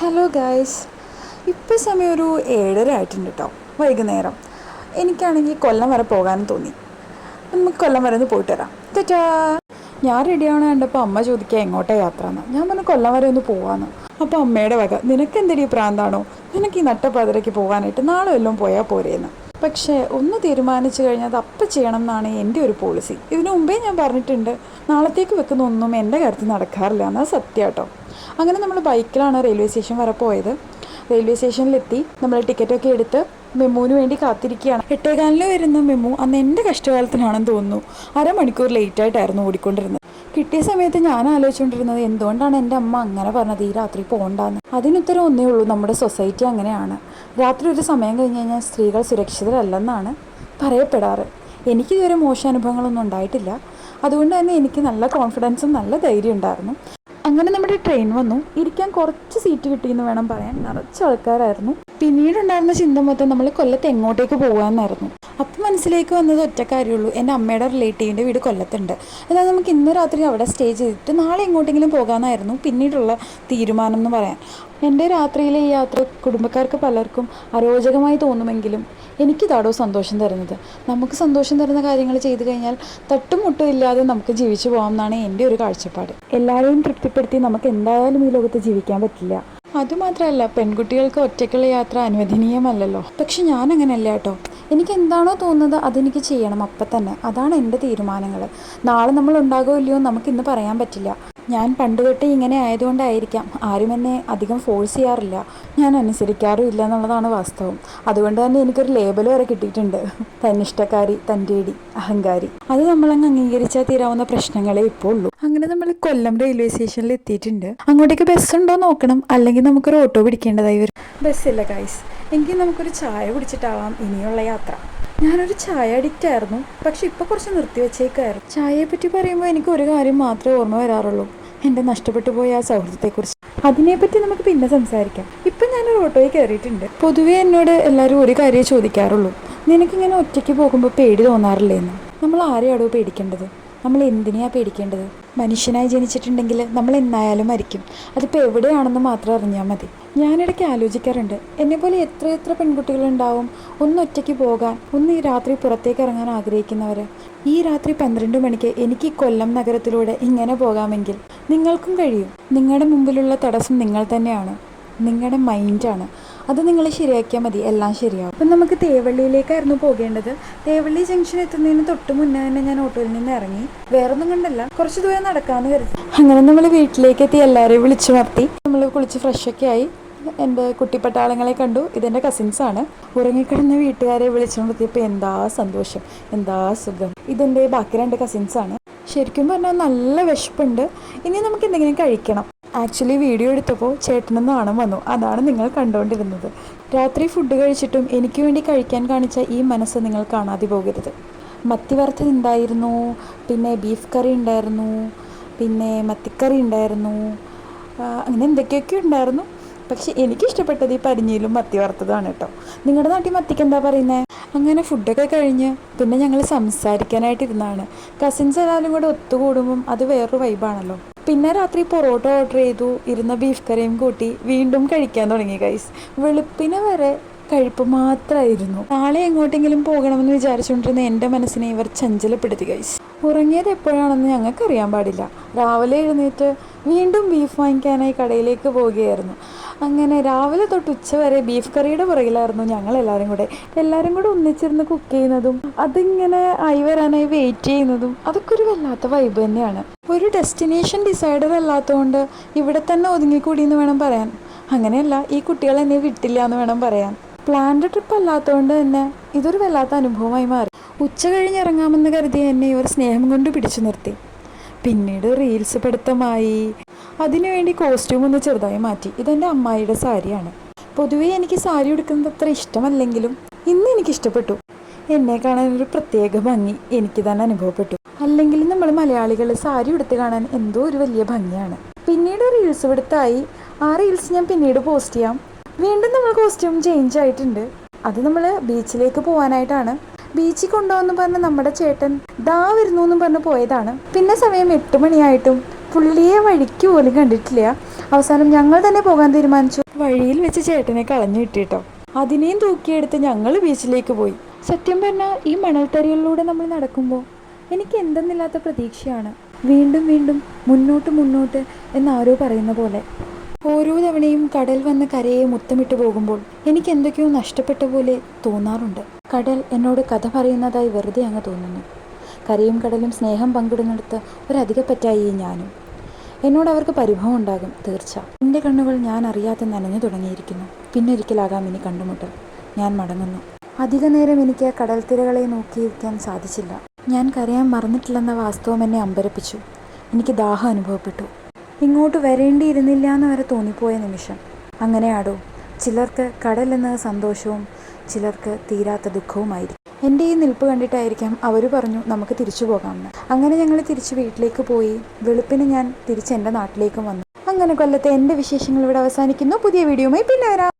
Hello guys ഇപ്പോൾ സമയം ഒരു ഏഴര ആയിട്ടുണ്ട് കേട്ടോ വൈകുന്നേരം. എനിക്കാണെങ്കിൽ കൊല്ലം വരെ പോകാനും തോന്നി. നമുക്ക് കൊല്ലം വരെ ഒന്ന് പോയിട്ട് വരാം. തെറ്റാ ഞാൻ റെഡിയാണ് കണ്ടപ്പോൾ അമ്മ ചോദിക്കുക എങ്ങോട്ടാ യാത്ര എന്ന്. ഞാൻ പറഞ്ഞു കൊല്ലം വരെ ഒന്ന് പോകാമെന്ന് അപ്പോൾ അമ്മയുടെ വക നിനക്ക് എന്തെടി പ്രാന്താണോ? നിനക്ക് ഈ നട്ടപ്പാതിരയ്ക്ക് പോകാനായിട്ട് നാളെ വല്ലതും പോയാൽ പോരേന്ന്. പക്ഷേ ഒന്ന് തീരുമാനിച്ചു കഴിഞ്ഞാൽ അത് അപ്പം ചെയ്യണം എന്നാണ് എന്റെ ഒരു പോളിസി ഇതിനു മുമ്പേ ഞാൻ പറഞ്ഞിട്ടുണ്ട് നാളത്തേക്ക് വെക്കുന്ന ഒന്നും എന്റെ കാര്യത്തിൽ നടക്കാറില്ല എന്നാൽ സത്യം കേട്ടോ അങ്ങനെ നമ്മൾ ബൈക്കിലാണ് റെയിൽവേ സ്റ്റേഷൻ വരെ പോയത്. റെയിൽവേ സ്റ്റേഷനിലെത്തി നമ്മൾ ടിക്കറ്റൊക്കെ എടുത്ത് മെമ്മുവിന് വേണ്ടി കാത്തിരിക്കുകയാണ്. എട്ടേകാലിൽ വരുന്ന മെമ്മു അന്ന് എന്റെ കഷ്ടകാലത്തിനാണെന്ന് തോന്നുന്നു. അരമണിക്കൂർ ലേറ്റായിട്ടായിരുന്നു ഓടിക്കൊണ്ടിരുന്നത്. കിട്ടിയ സമയത്ത് ഞാൻ ആലോചിച്ചുകൊണ്ടിരുന്നത് എന്തുകൊണ്ടാണ് എന്റെ അമ്മ അങ്ങനെ പറഞ്ഞത് ഈ രാത്രി പോകണ്ടെന്ന് അതിനുത്തരം ഒന്നേ ഉള്ളൂ നമ്മുടെ സൊസൈറ്റി അങ്ങനെയാണ്. രാത്രി ഒരു സമയം കഴിഞ്ഞ് കഴിഞ്ഞാൽ സ്ത്രീകൾ സുരക്ഷിതരല്ലെന്നാണ് പറയപ്പെടാറ്. എനിക്കിതുവരെ മോശം അനുഭവങ്ങളൊന്നും ഉണ്ടായിട്ടില്ല. അതുകൊണ്ട് തന്നെ എനിക്ക് നല്ല കോൺഫിഡൻസും നല്ല ധൈര്യം ഉണ്ടായിരുന്നു. അങ്ങനെ നമ്മുടെ ട്രെയിൻ വന്നു. ഇരിക്കാൻ കുറച്ച് സീറ്റ് കിട്ടിയെന്ന് വേണം പറയാൻ. നിറച്ച് ആൾക്കാരായിരുന്നു. പിന്നീടുണ്ടായിരുന്ന ചിന്ത മൊത്തം നമ്മൾ കൊല്ലത്ത് എങ്ങോട്ടേക്ക് പോകാമെന്നായിരുന്നു അപ്പം മനസ്സിലേക്ക് വന്നത് ഒറ്റ കാര്യമുള്ളൂ. എന്റെ അമ്മയുടെ റിലേറ്റീവിന്റെ വീട് കൊല്ലത്തുണ്ട്. അതായത് നമുക്ക് ഇന്ന് രാത്രി അവിടെ സ്റ്റേ ചെയ്തിട്ട് നാളെ എങ്ങോട്ടെങ്കിലും പോകാമെന്നായിരുന്നു പിന്നീടുള്ള തീരുമാനം എന്ന് പറയാൻ. എന്റെ രാത്രിയിലെ ഈ യാത്ര കുടുംബക്കാർക്ക് പലർക്കും അരോചകമായി തോന്നുമെങ്കിലും എനിക്കിതാടോ സന്തോഷം തരുന്നത്. നമുക്ക് സന്തോഷം തരുന്ന കാര്യങ്ങൾ ചെയ്തു കഴിഞ്ഞാൽ തട്ടും മുട്ടും ഇല്ലാതെ നമുക്ക് ജീവിച്ചു പോകാം എന്നാണ് എന്റെ ഒരു കാഴ്ചപ്പാട്. എല്ലാവരെയും തൃപ്തിപ്പെടുത്തി നമുക്ക് എന്തായാലും ഈ ലോകത്ത് ജീവിക്കാൻ പറ്റില്ല. അതുമാത്രമല്ല പെൺകുട്ടികൾക്ക് ഒറ്റയ്ക്കുള്ള യാത്ര അനുവദനീയമല്ലല്ലോ. പക്ഷെ ഞാൻ അങ്ങനെയല്ല കേട്ടോ. എനിക്ക് എന്താണോ തോന്നുന്നത് അതെനിക്ക് ചെയ്യണം അപ്പം തന്നെ. അതാണ് എന്റെ തീരുമാനങ്ങൾ. നാളെ നമ്മൾ ഉണ്ടാകുമോ ഇല്ലയോ നമുക്ക് ഇന്ന് പറയാൻ പറ്റില്ല. ഞാൻ പണ്ട് തൊട്ടേ ഇങ്ങനെ ആയതുകൊണ്ടായിരിക്കാം. ആരും എന്നെ അധികം ഫോഴ്സ് ചെയ്യാറില്ല. ഞാൻ അനുസരിക്കാറും ഇല്ല എന്നുള്ളതാണ് വാസ്തവം. അതുകൊണ്ട് തന്നെ എനിക്കൊരു ലേബൽ വരെ കിട്ടിയിട്ടുണ്ട്. തന്നിഷ്ടക്കാരി തന്റെടി അഹങ്കാരി. അത് നമ്മളങ്ങ് അംഗീകരിച്ചാൽ തീരാവുന്ന പ്രശ്നങ്ങളെ ഇപ്പോൾ ഉള്ളൂ. അങ്ങനെ നമ്മൾ കൊല്ലം റെയിൽവേ സ്റ്റേഷനിൽ എത്തിയിട്ടുണ്ട്. അങ്ങോട്ടേക്ക് ബസ് ഉണ്ടോ നോക്കണം. അല്ലെങ്കിൽ നമുക്കൊരു ഓട്ടോ പിടിക്കേണ്ടതായി വരും. ബസ്സില്ല ഗൈസ് എങ്കിൽ നമുക്കൊരു ചായ കുടിച്ചിട്ടാവാം ഇനിയുള്ള യാത്ര. ഞാനൊരു ചായ അഡിക്റ്റ് ആയിരുന്നു. പക്ഷെ ഇപ്പോൾ കുറച്ച് നിർത്തി വെച്ചേക്കായിരുന്നു. ചായയെ പറ്റി പറയുമ്പോൾ എനിക്ക് ഒരു കാര്യം മാത്രമേ ഓർമ്മ വരാറുള്ളൂ. എന്റെ നഷ്ടപ്പെട്ടു പോയ ആ സൗഹൃദത്തെക്കുറിച്ച്. അതിനെപ്പറ്റി നമുക്ക് പിന്നെ സംസാരിക്കാം. ഇപ്പം ഞാനൊരു ഓട്ടോയിൽ കയറിയിട്ടുണ്ട്. പൊതുവേ എന്നോട് എല്ലാവരും ഒരു കാര്യമേ ചോദിക്കാറുള്ളൂ. നിനക്കിങ്ങനെ ഒറ്റയ്ക്ക് പോകുമ്പോൾ പേടി തോന്നാറില്ലേ എന്ന് നമ്മൾ ആരെയാടോ പേടിക്കേണ്ടത്? നമ്മൾ എന്തിനെയാ പേടിക്കേണ്ടത്? മനുഷ്യനായി ജനിച്ചിട്ടുണ്ടെങ്കിൽ നമ്മൾ എന്നായാലും മരിക്കും. അതിപ്പോൾ എവിടെയാണെന്ന് മാത്രം അറിഞ്ഞാൽ മതി. ഞാനിടയ്ക്ക് ആലോചിക്കാറുണ്ട്. എന്നെപ്പോലെ എത്ര എത്ര പെൺകുട്ടികളുണ്ടാവും? ഒന്ന് ഒറ്റയ്ക്ക് പോകാൻ ഒന്ന് ഈ രാത്രി പുറത്തേക്ക് ഇറങ്ങാൻ ആഗ്രഹിക്കുന്നവർ ഈ രാത്രി പന്ത്രണ്ട് മണിക്ക് എനിക്ക് ഈ കൊല്ലം നഗരത്തിലൂടെ ഇങ്ങനെ പോകാമെങ്കിൽ നിങ്ങൾക്കും കഴിയും. നിങ്ങളുടെ മുമ്പിലുള്ള തടസ്സം നിങ്ങൾ തന്നെയാണ്. നിങ്ങളുടെ മൈൻഡാണ് അത് നിങ്ങൾ ശരിയാക്കിയാൽ മതി. എല്ലാം ശരിയാവും. അപ്പം നമുക്ക് തേവള്ളിയിലേക്കായിരുന്നു പോകേണ്ടത്. തേവള്ളി ജംഗ്ഷൻ എത്തുന്നതിന് തൊട്ട് മുന്നേ തന്നെ ഞാൻ ഓട്ടോയിൽ നിന്ന് ഇറങ്ങി. വേറൊന്നും കണ്ടല്ല. കുറച്ച് ദൂരം നടക്കാമെന്ന് കരുതി. അങ്ങനെ നമ്മൾ വീട്ടിലേക്ക് എത്തി എല്ലാവരെയും വിളിച്ചു നിർത്തി. നമ്മൾ കുളിച്ച് ഫ്രഷൊക്കെ ആയി. എന്റെ കുട്ടിപ്പട്ടാളങ്ങളെ കണ്ടു. ഇതെന്റെ കസിൻസാണ് ഉറങ്ങിക്കിടന്ന വീട്ടുകാരെ വിളിച്ചു നിർത്തിയപ്പോൾ എന്താ സന്തോഷം. എന്താ സുഖം. ഇതെന്റെ ബാക്കി രണ്ട് കസിൻസാണ് ശരിക്കും പറഞ്ഞാൽ നല്ല വിശപ്പുണ്ട്. ഇനി നമുക്ക് എന്തെങ്കിലും കഴിക്കണം. ആക്ച്വലി വീഡിയോ എടുത്തപ്പോൾ ചേട്ടന് നാണം വന്നു. അതാണ് നിങ്ങൾ കണ്ടുകൊണ്ടിരുന്നത് രാത്രി ഫുഡ് കഴിച്ചിട്ടും എനിക്ക് വേണ്ടി കഴിക്കാൻ കാണിച്ച ഈ മനസ്സ് നിങ്ങൾ കാണാതെ പോകരുത്. മത്തി ഉണ്ടായിരുന്നു പിന്നെ ബീഫ് കറി ഉണ്ടായിരുന്നു. പിന്നെ മത്തിക്കറി ഉണ്ടായിരുന്നു. അങ്ങനെ എന്തൊക്കെയൊക്കെ ഉണ്ടായിരുന്നു. പക്ഷെ എനിക്കിഷ്ടപ്പെട്ടത് ഈ പരിഞ്ഞിയിലും മത്തി വറുത്തതാണ് കേട്ടോ. നിങ്ങളുടെ നാട്ടിൽ മത്തിക്ക് എന്താ പറയുന്നത് അങ്ങനെ ഫുഡൊക്കെ കഴിഞ്ഞ് പിന്നെ ഞങ്ങൾ സംസാരിക്കാനായിട്ടിരുന്നാണ് കസിൻസ് എല്ലാവരും കൂടെ ഒത്തുകൂടുമ്പം അത് വേറൊരു വൈബാണല്ലോ പിന്നെ രാത്രി പൊറോട്ട ഓർഡർ ചെയ്തു ഇരുന്ന ബീഫ് കറിയും കൂട്ടി വീണ്ടും കഴിക്കാൻ തുടങ്ങി ഗൈസ് വെളുപ്പിന് വരെ കഴിപ്പ് മാത്രമായിരുന്നു നാളെ എങ്ങോട്ടെങ്കിലും പോകണമെന്ന് വിചാരിച്ചുകൊണ്ടിരുന്ന എന്റെ മനസ്സിനെ ഇവർ ചഞ്ചലപ്പെടുത്തി ഗൈസ് ഉറങ്ങിയത് എപ്പോഴാണെന്ന് ഞങ്ങൾക്ക് അറിയാൻ പാടില്ല. രാവിലെ എഴുന്നേറ്റ് വീണ്ടും ബീഫ് വാങ്ങിക്കാനായി കടയിലേക്ക് പോവുകയായിരുന്നു. അങ്ങനെ രാവിലെ തൊട്ട് ഉച്ച വരെ ബീഫ് കറിയുടെ പുറകിലായിരുന്നു ഞങ്ങൾ എല്ലാവരും കൂടെ. എല്ലാവരും കൂടെ ഒന്നിച്ചിരുന്ന് കുക്ക് ചെയ്യുന്നതും അതിങ്ങനെ ആയി വരാനായി വെയിറ്റ് ചെയ്യുന്നതും അതൊക്കെ ഒരു വല്ലാത്ത വൈബ് തന്നെയാണ്. ഒരു ഡെസ്റ്റിനേഷൻ ഡിസൈഡർ അല്ലാത്തതുകൊണ്ട് ഇവിടെ തന്നെ ഒതുങ്ങിക്കൂടി എന്ന് വേണം പറയാൻ. അങ്ങനെയല്ല ഈ കുട്ടികൾ എന്നെ വിട്ടില്ല എന്ന് വേണം പറയാൻ. പ്ലാൻഡ് ട്രിപ്പ് അല്ലാത്തതുകൊണ്ട് തന്നെ ഇതൊരു വല്ലാത്ത അനുഭവമായി മാറി. ഉച്ച കഴിഞ്ഞ് ഇറങ്ങാമെന്ന് കരുതി എന്നെ ഇവർ സ്നേഹം കൊണ്ട് പിടിച്ചു നിർത്തി. പിന്നീട് റീൽസ് പിടുത്തമായി അതിനുവേണ്ടി കോസ്റ്റ്യൂം ഒന്ന് ചെറുതായി മാറ്റി. ഇതെന്റെ അമ്മായിയുടെ സാരിയാണ്. പൊതുവേ എനിക്ക് സാരി ഉടുക്കുന്നത് അത്ര ഇഷ്ടമല്ലെങ്കിലും ഇന്ന് എനിക്ക് ഇഷ്ടപ്പെട്ടു. എന്നെ കാണാൻ ഒരു പ്രത്യേക ഭംഗി എനിക്ക് തന്നെ അനുഭവപ്പെട്ടു. അല്ലെങ്കിൽ നമ്മൾ മലയാളികൾ സാരി ഉടുത്ത് കാണാൻ എന്തോ ഒരു വലിയ ഭംഗിയാണ്. പിന്നീട് റീൽസ് എടുത്തായി. ആ റീൽസ് ഞാൻ പിന്നീട് പോസ്റ്റ് ചെയ്യാം. വീണ്ടും നമ്മൾ കോസ്റ്റ്യൂം ചേഞ്ച് ആയിട്ടുണ്ട്. അത് നമ്മൾ ബീച്ചിലേക്ക് പോകാനായിട്ടാണ് ബീച്ചിൽ കൊണ്ടുപോകുന്നു പറഞ്ഞ് നമ്മുടെ ചേട്ടൻ ദാ വരുന്നു എന്ന് പറഞ്ഞ് പോയതാണ്. പിന്നെ സമയം എട്ട് മണിയായിട്ടും പുള്ളിയെ വഴിക്ക് പോലും കണ്ടിട്ടില്ല. അവസാനം ഞങ്ങൾ തന്നെ പോകാൻ തീരുമാനിച്ചു. വഴിയിൽ വെച്ച് ചേട്ടനെ കളഞ്ഞു കിട്ടിട്ടോ. അതിനെയും തൂക്കിയെടുത്ത് ഞങ്ങൾ ബീച്ചിലേക്ക് പോയി. സത്യം പറഞ്ഞാൽ ഈ മണൽത്തരികളിലൂടെ നമ്മൾ നടക്കുമ്പോൾ എനിക്ക് എന്തെന്നില്ലാത്ത പ്രതീക്ഷയാണ്. വീണ്ടും വീണ്ടും മുന്നോട്ട് മുന്നോട്ട് എന്നാരോ പറയുന്ന പോലെ. ഓരോ തവണയും കടൽ വന്ന് കരയെ മുത്തമിട്ട് പോകുമ്പോൾ എനിക്ക് എന്തൊക്കെയോ നഷ്ടപ്പെട്ട പോലെ തോന്നാറുണ്ട്. കടൽ എന്നോട് കഥ പറയുന്നതായി വെറുതെ അങ്ങ് തോന്നുന്നു. കരയും കടലും സ്നേഹം പങ്കിടുന്നിടത്ത് ഒരധികപ്പറ്റായി ഞാനും. എന്നോട് അവർക്ക് പരിഭവം ഉണ്ടാകും തീർച്ച. എന്റെ കണ്ണുകൾ ഞാൻ അറിയാതെ നനഞ്ഞു തുടങ്ങിയിരിക്കുന്നു. പിന്നൊരിക്കലാകാം ഇനി കണ്ടുമുട്ടൽ. ഞാൻ മടങ്ങുന്നു. അധിക നേരം എനിക്ക് കടൽ നോക്കിയിരിക്കാൻ സാധിച്ചില്ല. ഞാൻ കരയാൻ മറന്നിട്ടില്ലെന്ന വാസ്തവം എന്നെ അമ്പരപ്പിച്ചു. എനിക്ക് ദാഹം അനുഭവപ്പെട്ടു. ഇങ്ങോട്ട് വരേണ്ടിയിരുന്നില്ല എന്ന് വരെ തോന്നിപ്പോയ നിമിഷം. അങ്ങനെയാടോ ചിലർക്ക് കടൽ എന്നത് സന്തോഷവും ചിലർക്ക് തീരാത്ത ദുഃഖവുമായിരിക്കും. എന്റെ ഈ നിൽപ്പ് കണ്ടിട്ടായിരിക്കാം അവർ പറഞ്ഞു നമുക്ക് തിരിച്ചു പോകാമെന്ന്. അങ്ങനെ ഞങ്ങൾ തിരിച്ച് വീട്ടിലേക്ക് പോയി. വെളുപ്പിന് ഞാൻ തിരിച്ച് എന്റെ നാട്ടിലേക്കും വന്നു. അങ്ങനെ കൊല്ലത്തെ എന്റെ വിശേഷങ്ങൾ ഇവിടെ അവസാനിക്കുന്നു. പുതിയ വീഡിയോയുമായി പിന്നെ വരാം.